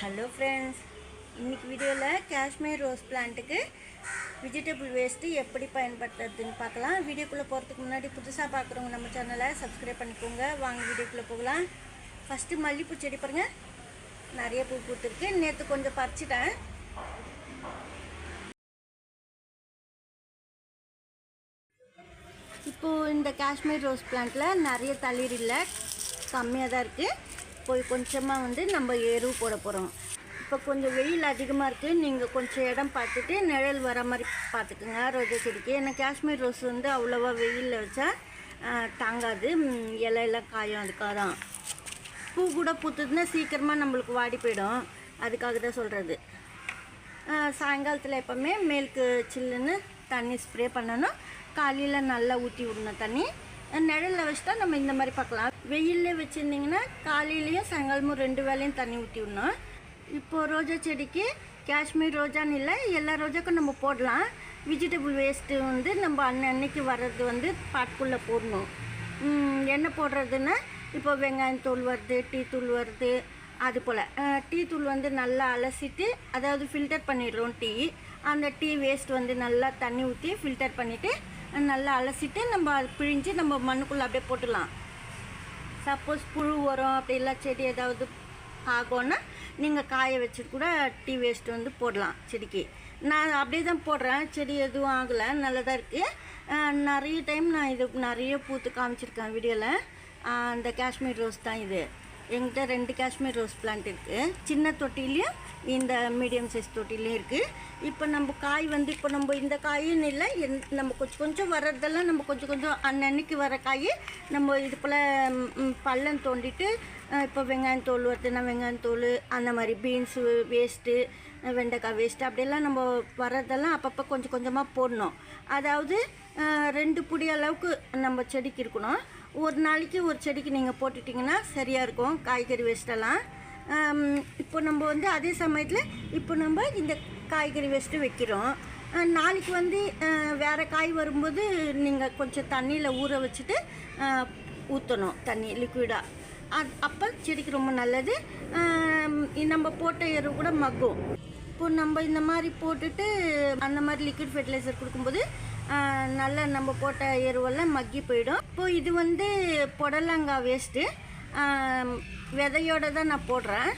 Hello friends இன்றைக்கி வீடியோவில் Kashmir rose பிளான்ட்டுக்கு வெஜிடபிள் வேஸ்ட்டு எப்படி பயன்படுத்துறதுன்னு பார்க்கலாம். வீடியோக்குள்ளே போகிறதுக்கு முன்னாடி புதுசாக பார்க்குறவங்க நம்ம சேனலை சப்ஸ்கிரைப் பண்ணிக்கோங்க. வாங்க வீடியோக்குள்ளே போகலாம். ஃபஸ்ட்டு மல்லிப்பூ செடி பாருங்க. நிறைய பூ பூத்துருக்கு. நேற்று கொஞ்சம் பறிச்சிட்டேன். இப்போது இந்த காஷ்மீர் ரோஸ் பிளான்ட்டில் நிறைய தளிர் இல்லை. கம்மியாக தான் இருக்குது போய் கொஞ்சமாக வந்து நம்ம எருவு போட போகிறோம் இப்போ கொஞ்சம் வெயில் அதிகமாக இருக்குது நீங்கள் கொஞ்சம் இடம் பார்த்துட்டு நிழல் வர மாதிரி பார்த்துக்குங்க. ரோஜா செடிக்கு ஏன்னா காஷ்மீர் ரோஸ் வந்து அவ்வளோவா வெயிலில் வச்சா தாங்காது. இலையெல்லாம் காயும் அதுக்காக தான். பூ கூட பூத்துதுன்னா சீக்கிரமாக நம்மளுக்கு வாடி போயிடும். அதுக்காக தான் சொல்கிறது சாயங்காலத்தில் எப்போவுமே மேலுக்கு சில்லுன்னு தண்ணி ஸ்ப்ரே பண்ணணும். காலையில் நல்லா ஊற்றி விடணும் தண்ணி. நிழலில் வச்சுட்டா நம்ம இந்த மாதிரி பார்க்கலாம். வெயிலே வச்சுருந்திங்கன்னா காலையிலையும் சாயங்காலமும் ரெண்டு வேளையும் தண்ணி ஊற்றி விடணும். இப்போது ரோஜா செடிக்கு காஷ்மீர் ரோஜான்னு இல்லை எல்லா ரோஜாக்கும் நம்ம போடலாம். வெஜிடபிள் வேஸ்ட்டு வந்து நம்ம அன்னன்னைக்கு வர்றது வந்து பாட்டுக்குள்ளே போடணும். என்ன போடுறதுன்னா இப்போ வெங்காயம் தூள் வருது டீ தூள் வருது அது போல். டீ தூள் வந்து நல்லா அலசிட்டு அதாவது ஃபில்டர் பண்ணிடுறோம் டீ. அந்த டீ வேஸ்ட் வந்து நல்லா தண்ணி ஊற்றி ஃபில்டர் பண்ணிவிட்டு நல்லா அலசிட்டு நம்ம அது பிழிஞ்சு நம்ம மண்ணுக்குள்ளே அப்படியே போட்டுடலாம் சப்போஸ் புழு உரம் அப்படி செடி ஏதாவது ஆகும்னா நீங்கள் காய வச்சுட்டு கூட டீ வேஸ்ட் வந்து போடலாம் செடிக்கு. நான் அப்படியே தான் போடுறேன். செடி எதுவும் ஆகலை. நல்லதாக இருக்குது நிறைய டைம் நான் இது நிறைய பூத்து காமிச்சிருக்கேன் வீடியோவில் அந்த காஷ்மீர் ரோஸ் தான் இது. எங்கிட்ட ரெண்டு காஷ்மீர் ரோஸ் பிளான்ட் இருக்குது சின்ன தொட்டிலையும் இந்த மீடியம் சைஸ் தொட்டிலையும் இருக்குது இப்போ நம்ம காய் வந்து இப்போ நம்ம இந்த காயின்னு இல்லை எந் நம்ம கொஞ்சம் கொஞ்சம் வர்றதெல்லாம் நம்ம கொஞ்சம் கொஞ்சம் அன்னன்னைக்கு வர காய் நம்ம இது போல் பள்ளம் தோண்டிட்டு இப்போ வெங்காயம் தோல் வருதுன்னா வெங்காயம் தோல் அந்த மாதிரி பீன்ஸு வேஸ்ட்டு வெண்டைக்காய் வேஸ்ட்டு அப்படியெல்லாம் நம்ம வர்றதெல்லாம் அப்பப்போ கொஞ்சம் கொஞ்சமாக போடணும். அதாவது ரெண்டு புடி அளவுக்கு நம்ம செடிக்கு இருக்கணும். ஒரு நாளைக்கு ஒரு செடிக்கு நீங்கள் போட்டுட்டிங்கன்னா சரியாக இருக்கும் காய்கறி வேஸ்ட்டெல்லாம் இப்போ நம்ம வந்து அதே சமயத்தில் இப்போ நம்ம இந்த காய்கறி வேஸ்ட்டு வைக்கிறோம். நாளைக்கு வந்து வேறு காய் வரும்போது நீங்கள் கொஞ்சம் தண்ணியில் ஊற வச்சுட்டு ஊற்றணும் தண்ணி லிக்விடாக அது அப்போ செடிக்கு ரொம்ப நல்லது. நம்ம போட்ட எரு கூட மக்கும். இப்போ நம்ம இந்த மாதிரி போட்டுட்டு அந்த மாதிரி லிக்விட் ஃபெர்டிலைசர் கொடுக்கும்போது நல்லா நம்ம போட்ட எருவெல்லாம் மக்கி போயிடும். இப்போது இது வந்து புடலங்காய் வேஸ்ட்டு விதையோட தான் நான் போடுறேன்.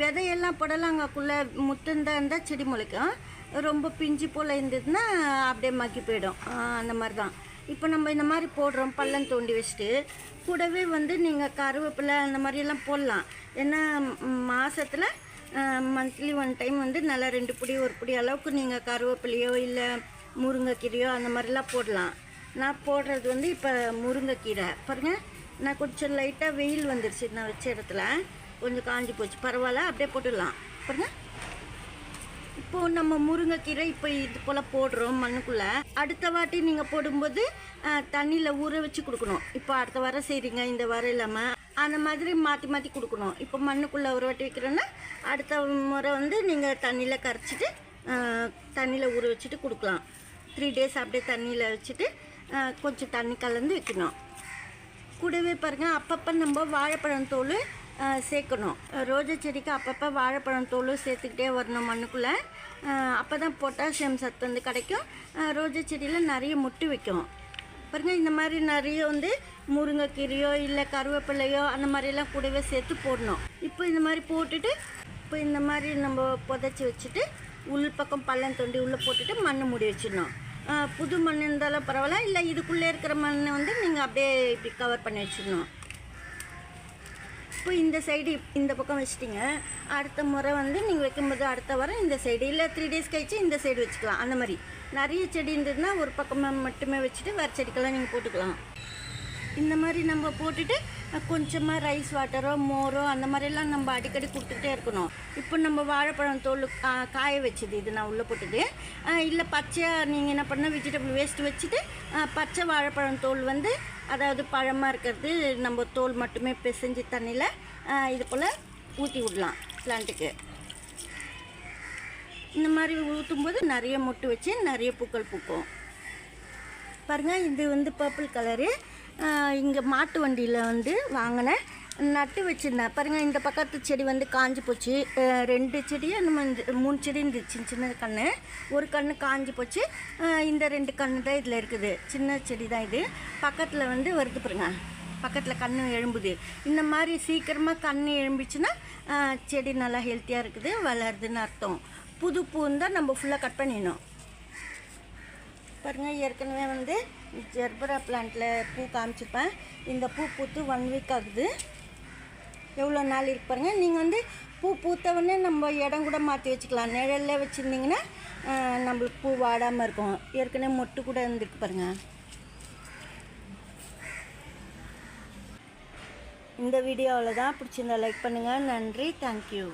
விதையெல்லாம் புடலங்காக்குள்ளே முத்துந்தா இருந்தால் செடி முளைக்கும். ரொம்ப பிஞ்சு போல் இருந்ததுன்னா அப்படியே மக்கி போயிடும். அந்த மாதிரி தான். இப்போ நம்ம இந்த மாதிரி போடுறோம் பள்ளம் தோண்டி வச்சுட்டு கூடவே வந்து நீங்கள் கருவேப்பிலை அந்த மாதிரியெல்லாம் போடலாம். ஏன்னா மாதத்தில் மந்த்லி ஒன் டைம் வந்து நல்லா ரெண்டு பிடி ஒரு பிடி அளவுக்கு நீங்கள் கருவேப்பிலையோ இல்லை முருங்கைக்கீரையோ அந்த மாதிரிலாம் போடலாம். நான் போடுறது வந்து இப்போ முருங்கைக்கீரை. பாருங்கள் நான் கொஞ்சம் லைட்டாக வெயில் வந்துருச்சு நான் வச்ச இடத்துல. கொஞ்சம் காஞ்சி போச்சு. பரவாயில்ல அப்படியே போட்டுடலாம். பாருங்கள் இப்போது நம்ம முருங்கைக்கீரை இப்போ இது போல் போடுறோம் மண்ணுக்குள்ளே. அடுத்த வாட்டி நீங்கள் போடும்போது தண்ணியில் ஊற வச்சு கொடுக்கணும். இப்போ அடுத்த வாரம் செய்கிறீங்க இந்த வாரம் இல்லாமல் அந்த மாதிரி மாற்றி மாற்றி கொடுக்கணும். இப்போ மண்ணுக்குள்ளே ஒரு வாட்டி வைக்கிறோன்னா அடுத்த முறை வந்து நீங்கள் தண்ணியில் கரைச்சிட்டு தண்ணியில் ஊற வச்சுட்டு கொடுக்கலாம். த்ரீ டேஸ் அப்படியே தண்ணியில் வச்சுட்டு கொஞ்சம் தண்ணி கலந்து வைக்கணும். கூடவே பாருங்கள் அப்பப்போ நம்ம வாழைப்பழம் தோல் சேர்க்கணும். ரோஜா செடிக்கு அப்பப்போ வாழைப்பழம் தோல் சேர்த்துக்கிட்டே வரணும் மண்ணுக்குள்ளே. அப்போ தான் பொட்டாசியம் சத்து வந்து கிடைக்கும். ரோஜா செடியில் நிறைய முட்டு வைக்கும் பாருங்க இந்த மாதிரி நிறைய வந்து முருங்கைக்கீரையோ இல்லை கருவேப்பிலையோ அந்த மாதிரிலாம் கூடவே சேர்த்து போடணும். இப்போ இந்த மாதிரி போட்டுட்டு இப்போ இந்த மாதிரி நம்ம புதைச்சி வச்சுட்டு உள் பக்கம் பள்ளம் தோண்டி உள்ளே போட்டுட்டு மண் மூடி வச்சிடணும். புது மண் இருந்தாலும் பரவாயில்ல. இல்லை இதுக்குள்ளே இருக்கிற மண்ணை வந்து நீங்கள் அப்படியே இப்படி கவர் பண்ணி வச்சிடணும். இப்போ இந்த சைடு இந்த பக்கம் வச்சிட்டிங்க. அடுத்த முறை வந்து நீங்கள் வைக்கும்போது அடுத்த வாரம் இந்த சைடு இல்லை த்ரீ டேஸ் கழிச்சு இந்த சைடு வச்சுக்கலாம். அந்த மாதிரி. நிறைய செடி இருந்ததுன்னா ஒரு பக்கமாக மட்டுமே வச்சுட்டு வேறு செடிக்கெல்லாம் நீங்கள் போட்டுக்கலாம். இந்த மாதிரி நம்ம போட்டுட்டு கொஞ்சமாக ரைஸ் வாட்டரோ மோரோ அந்த மாதிரிலாம் நம்ம அடிக்கடி கொடுத்துட்டே இருக்கணும். இப்போ நம்ம வாழைப்பழம் தோல் காய வச்சது இது நான் உள்ளே போட்டுட்டு இல்லை பச்சையாக நீங்கள் என்ன பண்ண வெஜிடபிள் வேஸ்ட் வச்சுட்டு பச்சை வாழைப்பழம் தோல் வந்து அதாவது பழமாக இருக்கிறது நம்ம தோல் மட்டுமே பிசைஞ்சு தண்ணியில் இது போல் ஊற்றி விடலாம் பிளான்ட்டுக்கு இந்த மாதிரி ஊற்றும்போது நிறைய மொட்டு வச்சு நிறைய பூக்கள் பூக்கும். பாருங்கள் இது வந்து பர்பிள் கலரு இங்கே மாட்டு வண்டியில் வந்து வாங்கினேன். நட்டு வச்சுருந்தேன். பாருங்கள் இந்த பக்கத்து செடி வந்து காஞ்சி போச்சு. ரெண்டு செடி நம்ம இந்த மூணு செடி இருந்துச்சு சின்ன சின்ன கன்று ஒரு கன்று காஞ்சி போச்சு. இந்த ரெண்டு கன்று தான் இதில் இருக்குது. சின்ன செடி தான் இது. பக்கத்தில் வந்து வருது பாருங்க. பக்கத்தில் கன்று எழும்புது. இந்த மாதிரி சீக்கிரமாக கன்று எழும்பிச்சுன்னா செடி நல்லா ஹெல்த்தியாக இருக்குது வளருதுன்னு அர்த்தம். புது பூ நம்ம ஃபுல்லாக கட் பண்ணிடணும். பாருங்கள் ஏற்கனவே வந்து ஜெர்பரா பிளான்ட்டில் பூ காமிச்சிருப்பேன். இந்த பூ பூத்து ஒன் வீக் ஆகுது. எவ்வளோ நாள் இருக்கு பாருங்க. நீங்கள் வந்து பூ பூத்தவொடனே நம்ம இடம் கூட மாற்றி வச்சுக்கலாம். நிழல்ல வச்சுருந்தீங்கன்னா நம்மளுக்கு பூ வாடாமல் இருக்கும். ஏற்கனவே மொட்டு கூட இருந்திருக்கு பாருங்க. இந்த வீடியோவில் தான் பிடிச்சிருந்தா லைக் பண்ணுங்கள் நன்றி. தேங்க்யூ